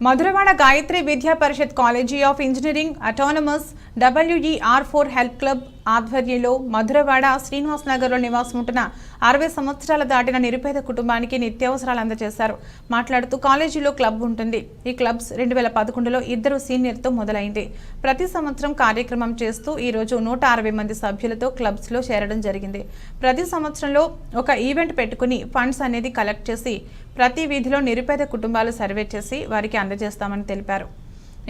Madhurawada Gayatri Vidya Parishad college of engineering autonomous WER four help club ఆధ్వర్యంలో మధురవాడ శ్రీనివాస్ నగర్లో నివాసం ఉంటున్న అరవై సంవత్సరాల దాటిన నిరుపేద కుటుంబానికి నిత్యావసరాలు అందజేశారు. మాట్లాడుతూ కాలేజీలో క్లబ్ ఉంటుంది. ఈ క్లబ్స్ రెండు వేల పదకొండులో ఇద్దరు సీనియర్తో మొదలైంది. ప్రతి సంవత్సరం కార్యక్రమం చేస్తూ ఈరోజు నూట అరవై మంది సభ్యులతో క్లబ్స్లో చేరడం జరిగింది. ప్రతి సంవత్సరంలో ఒక ఈవెంట్ పెట్టుకుని ఫండ్స్ అనేది కలెక్ట్ చేసి ప్రతి వీధిలో నిరుపేద కుటుంబాలు సర్వే చేసి వారికి అందజేస్తామని తెలిపారు.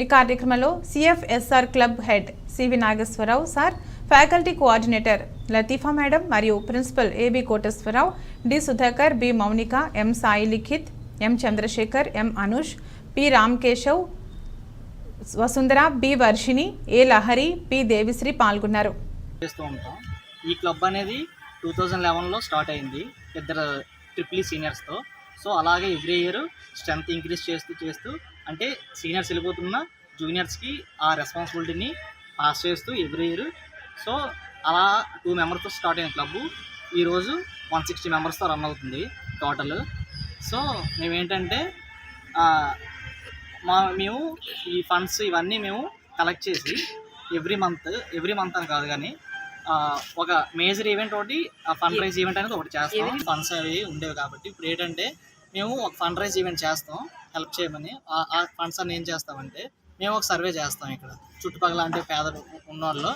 ఈ కార్యక్రమంలో CFSR club head CV Nageswararao sir faculty coordinator Latifa madam మరియు principal AB Koteswararao D Sudhakar B Mounika M Sai Likhith M Chandrasekhar M Anush P Ramkeshav Vasundhara B Varshini A Lahari P Devisri పాల్గొన్నారు. చేస్తూ ఉంటాం. ఈ club అనేది two thousand లెవెన్లో start అయింది ఇద్దరు triple సీనియర్స్తో. So అలాగే ఎవ్రీ ఇయర్ స్ట్రెంత్ ఇంక్రీజ్ చేస్తూ చేస్తూ అంటే సీనియర్స్ వెళ్ళిపోతున్న జూనియర్స్కి ఆ రెస్పాన్సిబిలిటీని పాస్ చేస్తూ ఎవ్రీ ఇయర్ సో అలా టూ మెంబర్స్తో స్టార్ట్ అయిన క్లబ్ ఈరోజు వన్ సిక్స్టీ మెంబర్స్తో రన్ అవుతుంది టోటల్ సో మేమేంటంటే మా మేము ఈ ఫండ్స్ ఇవన్నీ మేము కలెక్ట్ చేసి ఎవ్రీ మంత్ ఎవ్రీ మంత్ అని కాదు కానీ ఒక మేజర్ ఈవెంట్ ఒకటి ఫండ్ రైజ్ ఈవెంట్ అనేది ఒకటి చేస్తాం. ఫండ్స్ అవి ఉండేవి కాబట్టి ఇప్పుడు ఏంటంటే మేము ఒక ఫండ్ రైజ్ ఈవెంట్ చేస్తాం హెల్ప్ చేయమని. ఆ- ఆ ఫండ్స్ అన్ని ఏం చేస్తామంటే మేము ఒక సర్వే చేస్తాం ఇక్కడ. చుట్టుపక్కల అంటే పేద ఉన్నవాళ్ళు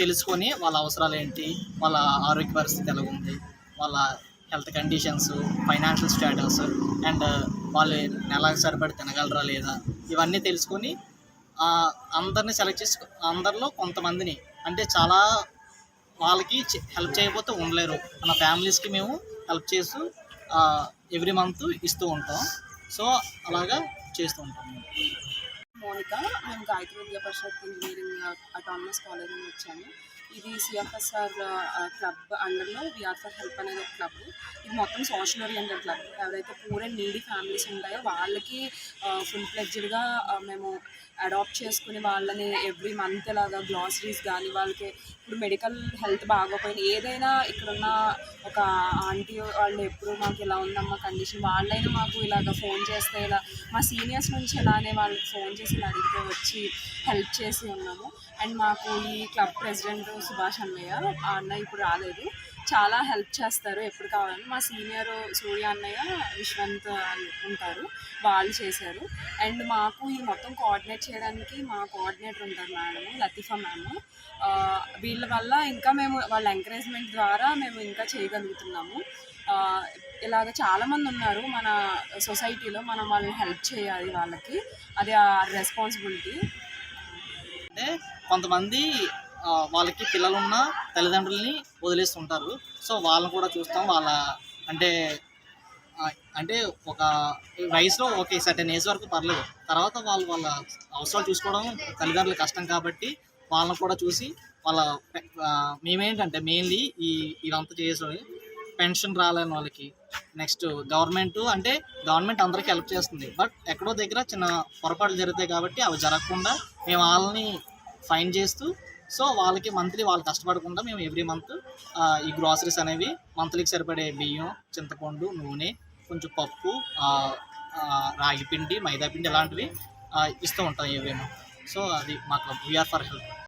తెలుసుకొని వాళ్ళ అవసరాలు ఏంటి వాళ్ళ ఆరోగ్య పరిస్థితి ఎలా ఉంది వాళ్ళ health conditions financial status and వాళ్ళు నెలకు సరిపడి తినగలరా లేదా ఇవన్నీ తెలుసుకొని అందరిని సెలెక్ట్ చేసి అందరిలో కొంతమందిని అంటే చాలా వాళ్ళకి హెల్ప్ చేయకపోతే ఉండలేరు. మన ఫ్యామిలీస్కి మేము హెల్ప్ చేస్తూ ఎవ్రీ మంత్ ఇస్తూ ఉంటాం. సో అలాగా చేస్తూ ఉంటాం. మోనిక మేము గాయత్రి విద్యా పరిషత్ ఇంజనీరింగ్ అటానమస్ కాలేజ్ నుంచి వచ్చాను. ఇది సిఎఫ్ఎస్ఆర్ క్లబ్ అండర్లో విఆర్ ఫర్ హెల్ప్ అనేది ఒక క్లబ్ ఇది మొత్తం సోషల్ ఓరియంటెడ్ క్లబ్ ఎవరైతే పూర్ అండ్ నీడీ ఫ్యామిలీస్ ఉంటాయో వాళ్ళకి ఫుల్ ఫ్లెడ్జ్డ్గా మేము అడాప్ట్ చేసుకుని వాళ్ళని ఎవ్రీ మంత్ లాగా గ్లాసరీస్ కానీ వాళ్ళకి ఇప్పుడు మెడికల్ హెల్త్ బాగోపోయినా ఏదైనా ఇక్కడున్న ఒక ఆంటీ వాళ్ళు ఎప్పుడు మాకు ఇలా ఉందమ్మా కండిషన్ వాళ్ళైనా మాకు ఇలాగ ఫోన్ చేస్తే ఇలా మా సీనియర్స్ నుంచి ఇలానే వాళ్ళకి ఫోన్ చేసి ఇలా అడిగితే వచ్చి హెల్ప్ చేసి ఉన్నాము. అండ్ మాకు ఈ క్లబ్ ప్రెసిడెంట్ సుభాష్ అన్నయ్య ఆ అన్నయ్య ఇప్పుడు రాలేదు. చాలా హెల్ప్ చేస్తారు ఎప్పుడు కావాలని. మా సీనియర్ సూర్య అన్నయ్య విశ్వంత్ ఉంటారు. వాళ్ళు చేశారు. అండ్ మాకు ఈ మొత్తం కోఆర్డినేట్ చేయడానికి మా కోఆర్డినేటర్ ఉంటారు మేడం లతీఫా మ్యామ్. వీళ్ళ వల్ల ఇంకా మేము వాళ్ళ ఎంకరేజ్మెంట్ ద్వారా మేము ఇంకా చేయగలుగుతున్నాము. ఇలాగ చాలామంది ఉన్నారు మన సొసైటీలో మనం వాళ్ళని హెల్ప్ చేయాలి వాళ్ళకి. అది ఆ రెస్పాన్సిబిలిటీ. అంటే కొంతమంది వాళ్ళకి పిల్లలున్న తల్లిదండ్రుల్ని వదిలేస్తుంటారు. సో వాళ్ళని కూడా చూస్తాం. వాళ్ళ అంటే అంటే ఒక వయసులో ఓకే సర్టెన్ ఏజ్ వరకు పర్లేదు. తర్వాత వాళ్ళు వాళ్ళ అవసరాలు చూసుకోవడం తల్లిదండ్రులు కష్టం కాబట్టి వాళ్ళని కూడా చూసి వాళ్ళ మేమేంటంటే మెయిన్లీ ఈ ఇదంతా చేసే పెన్షన్ రాలేని వాళ్ళకి నెక్స్ట్ గవర్నమెంట్ అంటే గవర్నమెంట్ అందరికీ హెల్ప్ చేస్తుంది. బట్ ఎక్కడో దగ్గర చిన్న పొరపాట్లు జరుగుతాయి కాబట్టి అవి జరగకుండా మేము వాళ్ళని ఫైన్ చేస్తూ సో వాళ్ళకి మంత్లీ వాళ్ళు కష్టపడకుండా మేము ఎవ్రీ మంత్ ఈ గ్రాసరీస్ అనేవి మంత్లీకి సరిపడే బియ్యం చింతపండు నూనె కొంచెం పప్పు ఆ, రాగి పిండి మైదా పిండి ఇలాంటివి ఇస్తూ ఉంటాం ఏవేమో సో అది మాకు వీఆర్ ఫర్ హెల్ప్